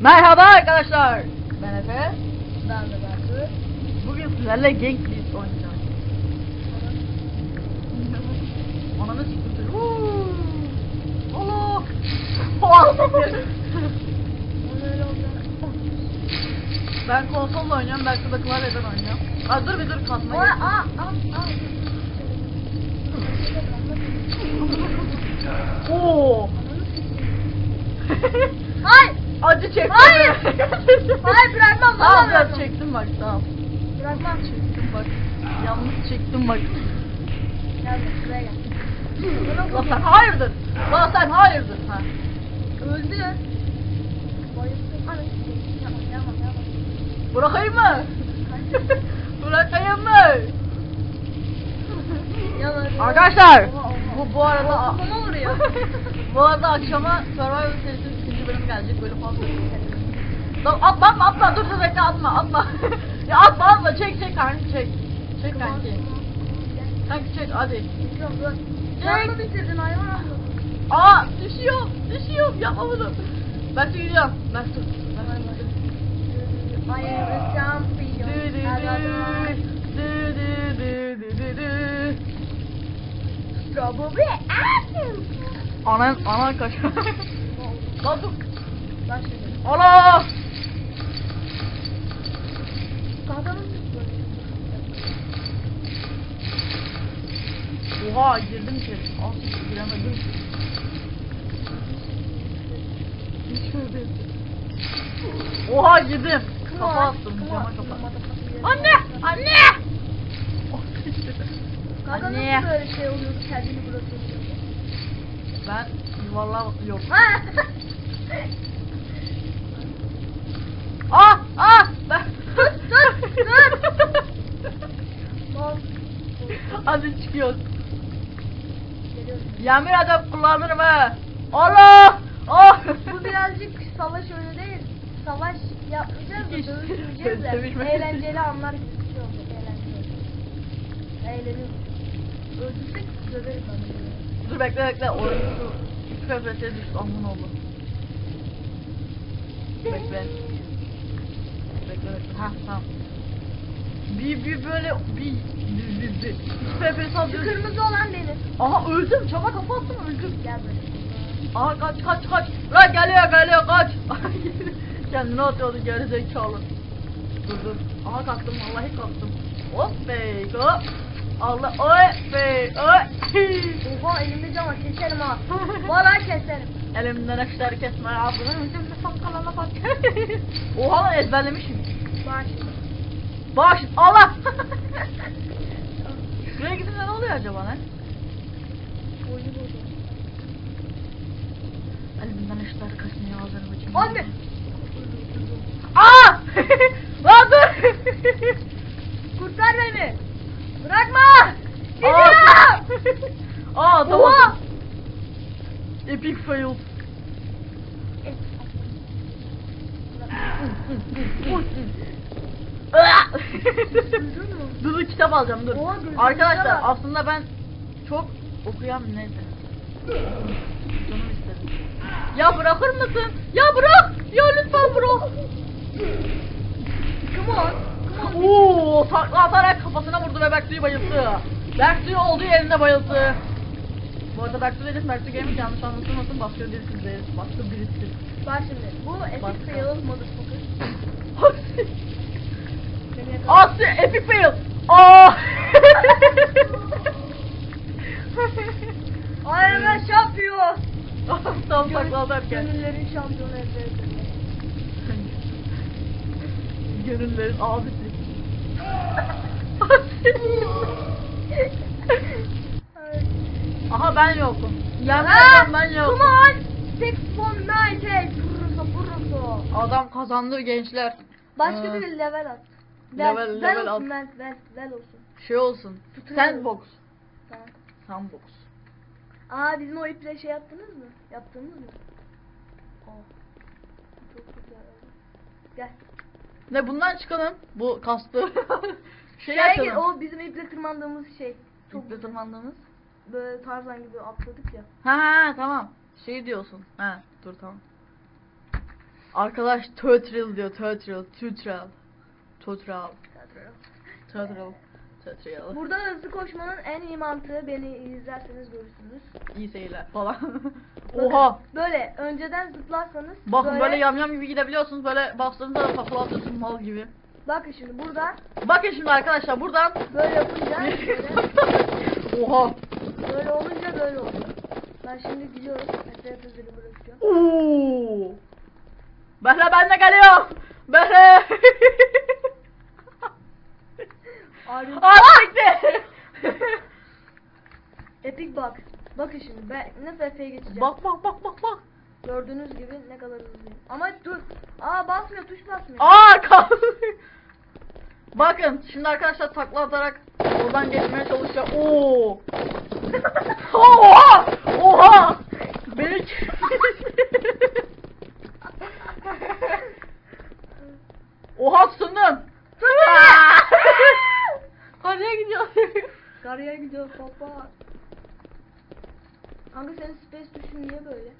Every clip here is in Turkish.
Merhaba arkadaşlar. Ben Efe. Ben de Berkut. Bugün sizlerle Gang Beasts oynayacağız. Ananı siktir. Allah. Onu öyle olacak. ben konsolla oynuyorum. Belki de klavyeden oynuyorum. Aa, dur bir dur kasma. aa, aa, aa. Oo. Acı çektim. Hayır. Hayır bırakmam. Biraz bırakmam. çektim bak tamam. Bırakmam. Çektim bak. Yalnız çektim bak. Gel bak, şuraya gel. La sen hayırdır? La sen hayırdır? Ha. Öldü. Bırakayım mı? Bırakayım mı? Arkadaşlar bu bu arada bu arada akşama Survivor serisinin bölümü gelecek böyle fazla. Tamam atma atma atma dur dur bekle atma atma. ya atma atma çek çek kanki çek. Çek kanki. Kanki çek hadi. Çek. Bitirdin hayvan. Aa düşüyorum düşüyorum bunu. Ben gidiyorum. Ben dur. I am a champion. Strawberry apple. Anan anan kaç. Lan dur. Şimdi. Ana! Kafamı Oha girdim içeri. Ah giremedim. Oha girdim. Kafa attım cama kafa. Anne! Anne! Kanka Anne. nasıl böyle şey oluyordu kendini bırakıyorsun? Ben yuvarla yok. Ah! Ah! Dur, dur, Lan, Hadi çıkıyoruz. Yemin ederim kullanırım ha. Allah! Ah! Bu birazcık savaş oyunu değil. Savaş yapmayacağız da Hiç- dövüşmeyeceğiz de dövüşme. eğlenceli anlar gibi bir şey olacak. Eğlenceli. Eğleniyoruz. Öldürsek döverim ben. de. Dur bekle bekle. Oyun şu FFS'ye düştü. Aman oldu. Bekle. Bekle. Ha tamam. Bir bir böyle bir bir bir bir. FPS Şu alıyor. kırmızı olan benim. Aha öldüm. Çaba kafa attım öldüm. Gel böyle. Aha kaç kaç kaç. Lan geliyor geliyor kaç. Kendini atıyordu geri zekalı. Dur dur. Aha kalktım vallahi kalktım. Hop be hop. Allah oy be oy. Oha elimde cam var keserim ha. Vallahi keserim. Elimden eşler kesme ağzını şimdi sakkalana bak. Oha lan ezberlemişim. Şimdi. Baş Allah. Şuraya gidince ne oluyor acaba ne? Oyunu buldum. Elimden eşler kesmeye ağzını bacım. Anne. Aa! Lan dur. Kurtar beni. Bırakma. Aa! Gidiyorum. Aa tamam. Oha. Epic fail. Dur dur kitap alacağım dur. Oha, Arkadaşlar güzel. aslında ben çok okuyan neyse. Canım istedim. Ya bırakır mısın? Ya bırak! Ya lütfen bırak! Come on. Come on. Oo, takla atarak kafasına vurdu ve Berksu'yu bayılttı. Berksu'yu olduğu yerinde bayılttı. Bu arada Berksu değiliz, Berksu Gaming yanlış anlatılmasın, başka birisi değiliz, başka birisi. Bak şimdi. Bu epic fail motherfucker. Seni yakaladım. Asi, epic fail! Aa! Am a champion. Tam takla atarken. Gönüllerin şampiyonu edildi. Gönüllerin abisi. Aha ben yokum. Ederim ben yokum. Come on. Six one nine eight. Burrusu burrusu. Adam kazandı gençler. Başka Ee, bir level at. level- Vel level olsun, at. Vel, vel, vel olsun. Şey olsun. Tutuyorum. Sandbox. Tamam. Sandbox. Aa bizim o iple şey yaptınız mı? Yaptınız mı? Oh. Çok güzel. Gel. Ne bundan çıkalım? Bu kastı. şey Şeye yapalım. o bizim iple tırmandığımız şey. Çok İple tırmandığımız. Böyle Tarzan gibi atladık ya. Ha ha tamam. Şey diyorsun. Ha dur tamam. Arkadaş tutorial diyor tutorial tutorial tutorial tutorial tutorial Burada hızlı koşmanın en iyi mantığı beni izlerseniz görürsünüz. iyi seyirler falan. Oha Böyle önceden zıplarsanız bakın böyle, yamyam gibi gidebiliyorsunuz böyle bastığınızda da takla atıyorsun mal gibi. Bakın şimdi burada Bakın şimdi arkadaşlar buradan böyle yapınca böyle, Oha böyle olunca böyle oluyor. Ben şimdi gidiyorum. Mesela hızını bırakacağım. Oo. Behre ben de geliyorum. Behre. Aa çıktı. Epic bak. Bakın şimdi ben nasıl Efe'ye geçeceğim. bak bak bak bak bak. Gördüğünüz gibi ne kadar hızlıyım. Ama dur. Aa basmıyor tuş basmıyor. Aa kaldı. Bakın şimdi arkadaşlar takla atarak oradan geçmeye çalışacağım. Oo. Oha! Oha! Beni Oha sundum. Nereye gidiyorsun? Karıya gidiyor baba. Kanka senin space tuşun niye böyle?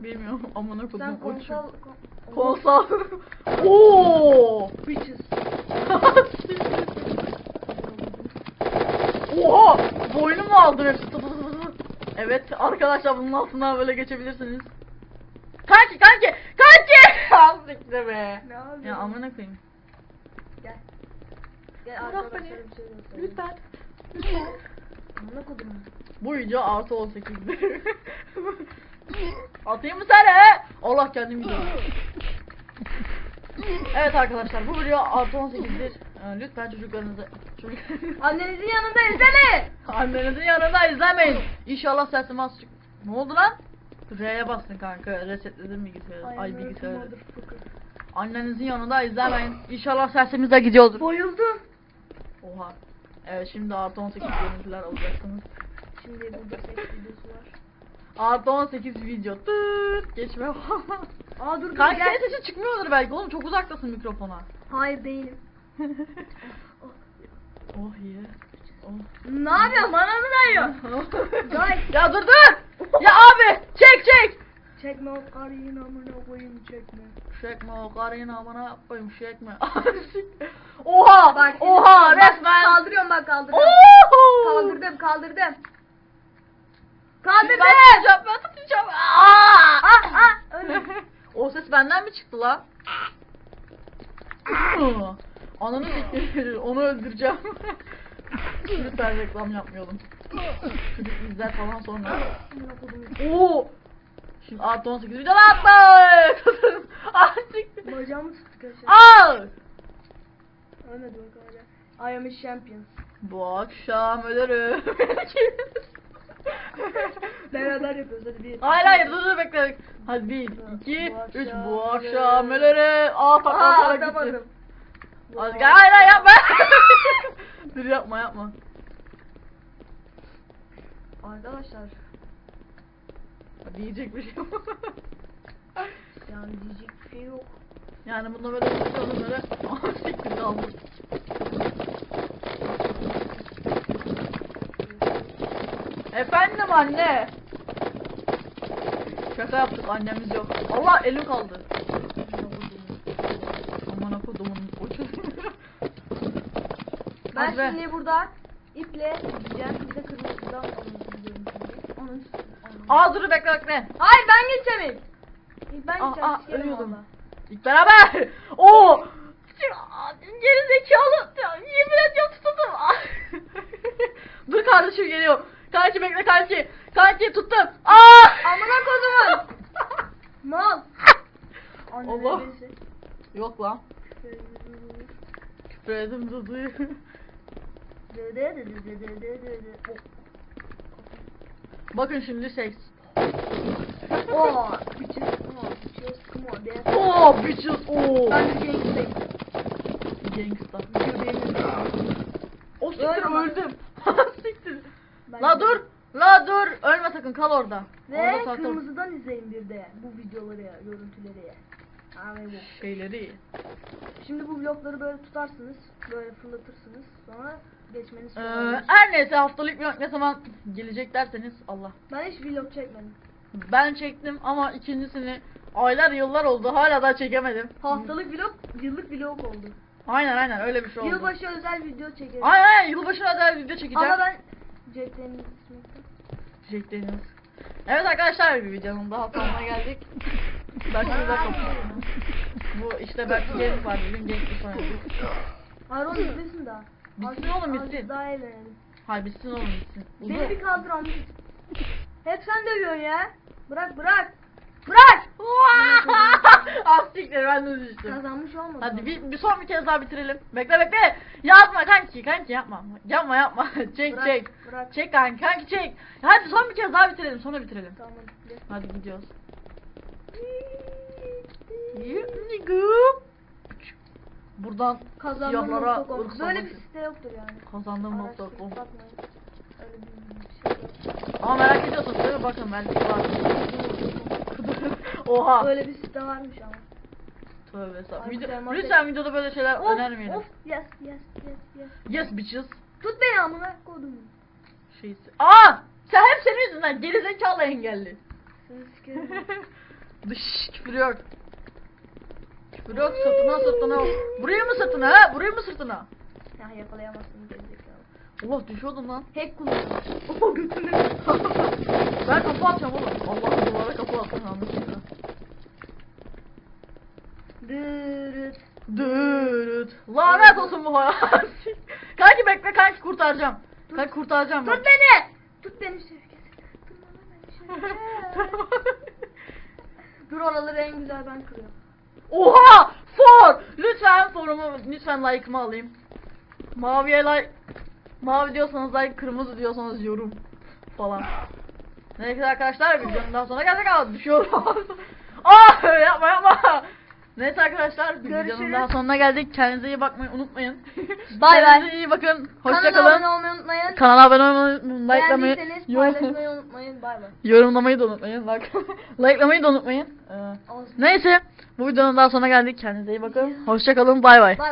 Bilmiyorum amına Sen kodum konsol... uçuyor. kon- Konsol. Oo! Bitches. Oha! Boynumu aldım hepsi. Evet arkadaşlar bunun altından böyle geçebilirsiniz. Kanki kanki kanki! Azıcık be. Ne yapıyorsun? Ya amına koyayım. Gel. Gel beni. bir şey göstereyim. Lütfen. Amına kodum. Bu video artı 18'dir. Atayım mı sana? Allah kendim gidiyorum. Evet arkadaşlar bu video artı 18'dir. Lütfen çocuklarınızı çocuk Annenizin yanında izleme. Annenizin yanında izlemeyin. İnşallah sesim az çık. Ne oldu lan? R'ye bastın kanka. Resetledim bilgisayarı. Ay bilgisayarı. Annenizin yanında izlemeyin. İnşallah sesimiz de gidiyordur. Boyuldum. Oha. Evet şimdi artı 18 görüntüler alacaksınız. Şimdi burada seks videosu var. Artı 18 video. Tıt geçme. Aa dur dur Kanka senin sesi çıkmıyordur belki oğlum çok uzaktasın mikrofona. Hayır değilim. Oh iyi. Oh. Ne yapıyorsun? Bana mı dayıyor? Ya dur dur. Ya abi çek çek. Çekme o karıyı amına koyayım çekme. Çekme o karıyı amına koyayım çekme. oha Bak, oha resmen. Kaldırıyorum bak kaldırıyorum. Oho. Kaldırdım kaldırdım. Kaldırdım. Ben tutacağım ben tutacağım. Aa! Ah ah öyle. o ses benden mi çıktı lan? Ananı siktir onu öldüreceğim. Lütfen reklam yapmayalım. Çocuk izler falan sonra. Oo! Şimdi artı 18 video. Ah siktir. Bacağımı tuttuk aşağı. Al! Ölmedi bak hala. I am a champion. Bu akşam ölürüm. Beraber yapıyoruz hadi bir. hayır hayır dur dur bekle. Hadi 1, Bu 2, 3 akşam bu akşam ölürüm. Aa patlatara gitti. Gel hayır hayır yapma. dur yapma yapma. Arkadaşlar Diyecek bir şey yok. yani diyecek bir şey yok. yani bunda böyle tutalım böyle. Aa siktir kaldı. Efendim anne. Şaka yaptık annemiz yok. Allah elim kaldı. Aman kodumun ucu. Ben Hadi be. şimdi burada iple gideceğim. Bir de kırmızıdan şimdi. Onun Aa dur bekle bekle. Hayır ben geçemeyim. İlk ben geçeceğim. aa, ölüyordum. İlk beraber. Oo. Geri zekalı. Yemin ediyorum tutuldum. dur kardeşim geliyor. Kanki bekle kanki. Kanki tuttum. Aa. Amına kodumun. Mal. Allah. Yok lan. Küfür edin Dudu'yu. Bakın şimdi seks. Oh, bitches, come on, bitches, come on, dance. Oo bitches. Oo. Ben gangstayım. Gangsta. Göbeğimi O siktir Ölme. öldüm. siktir. Ben La dur. La dur. Ölme sakın kal orada. Ve orada kırmızıdan izleyin bir de bu videoları görüntüleri Şeyleri. Şimdi bu blokları böyle tutarsınız, böyle fırlatırsınız, sonra geçmeniz Ee, kolay. her neyse haftalık vlog ne zaman gelecek derseniz Allah. Ben hiç vlog çekmedim. Ben çektim ama ikincisini Aylar yıllar oldu hala daha çekemedim. Haftalık vlog, yıllık vlog oldu. Aynen aynen öyle bir şey oldu. Yılbaşı özel video çekeriz. Aynen aynen yılbaşına özel video çekeceğim. Ama ben Jack Daniels içmekten. Jack Daniels. Evet arkadaşlar bir videonun daha sonuna geldik. Belki de kapatıyorum. Bu işte belki genç var bugün genç bir sonraki. Hayır oğlum bitmesin daha. Bitsin Azıcık- oğlum, azıcık bitsin. Daha eğlenelim. Hayır bitsin oğlum bitsin. Beni bir kaldır Ahmet. Hep sen dövüyorsun ya. Bırak bırak. Bırak. Az siktir ben de düştüm. Kazanmış olmadı. Hadi bir, bir son bir kez daha bitirelim. Bekle bekle. Yapma kanki kanki yapma. Yapma yapma. çek Bırak, çek. bırak. Çek kanki kanki çek. Hadi son bir kez daha bitirelim sonra bitirelim. Tamam. Hadi gidiyoruz. Buradan Kazandığım siyahlara nokta com. ırk Böyle bir site yoktur yani. Kazandığım Araştırıp nokta com. bakmayın. Öyle bir şey yok. Ama merak ediyorsanız şöyle bakın belki var. Oha. Böyle bir site varmış ama. Tövbe estağfurullah. Video, lütfen videoda böyle şeyler Of önermeyelim. of yes yes yes yes. Yes bitches. Tut beni amına kodum. Şeysi. Aa! Sen hep senin yüzünden gerizekalı engelli. Seni sikerim. Dış küfür yok. Küfür yok sırtına sırtına. Buraya mı sırtına ha? Buraya mı sırtına? ya yakalayamazsın gerizekalı. Allah düşüyordum lan. Hack kullanıyorum. Oha götüne. ben kapı atacağım oğlum. Allah duvara kapı atın anlaşıldı. Dırıt. Dürüt. Lanet olsun bu hayat. kanki bekle kanki kurtaracağım. Kanki kurtaracağım ben. Tut beni. Tut beni Şevket. Tut beni Şevket. Dur oraları en güzel ben kırıyorum. Oha! For! Lütfen forumu lütfen like'ımı alayım. Maviye like Mavi diyorsanız like, kırmızı diyorsanız yorum falan. Neyse arkadaşlar videonun daha sonra geldik ama düşüyorum. ah yapma yapma. Neyse arkadaşlar bir videonun daha sonuna geldik. Kendinize iyi bakmayı unutmayın. Bay bay. Kendinize iyi bakın. Hoşça Kanala kalın. abone olmayı unutmayın. Kanala abone olmayı, likelamayı, Beğendiyseniz yorum- paylaşmayı unutmayın. Bay bay. yorumlamayı da unutmayın. Like, likelamayı da unutmayın. Ee, Olsun. neyse bu videonun daha sonuna geldik. Kendinize iyi bakın. Hoşça kalın. Bay bay. Bay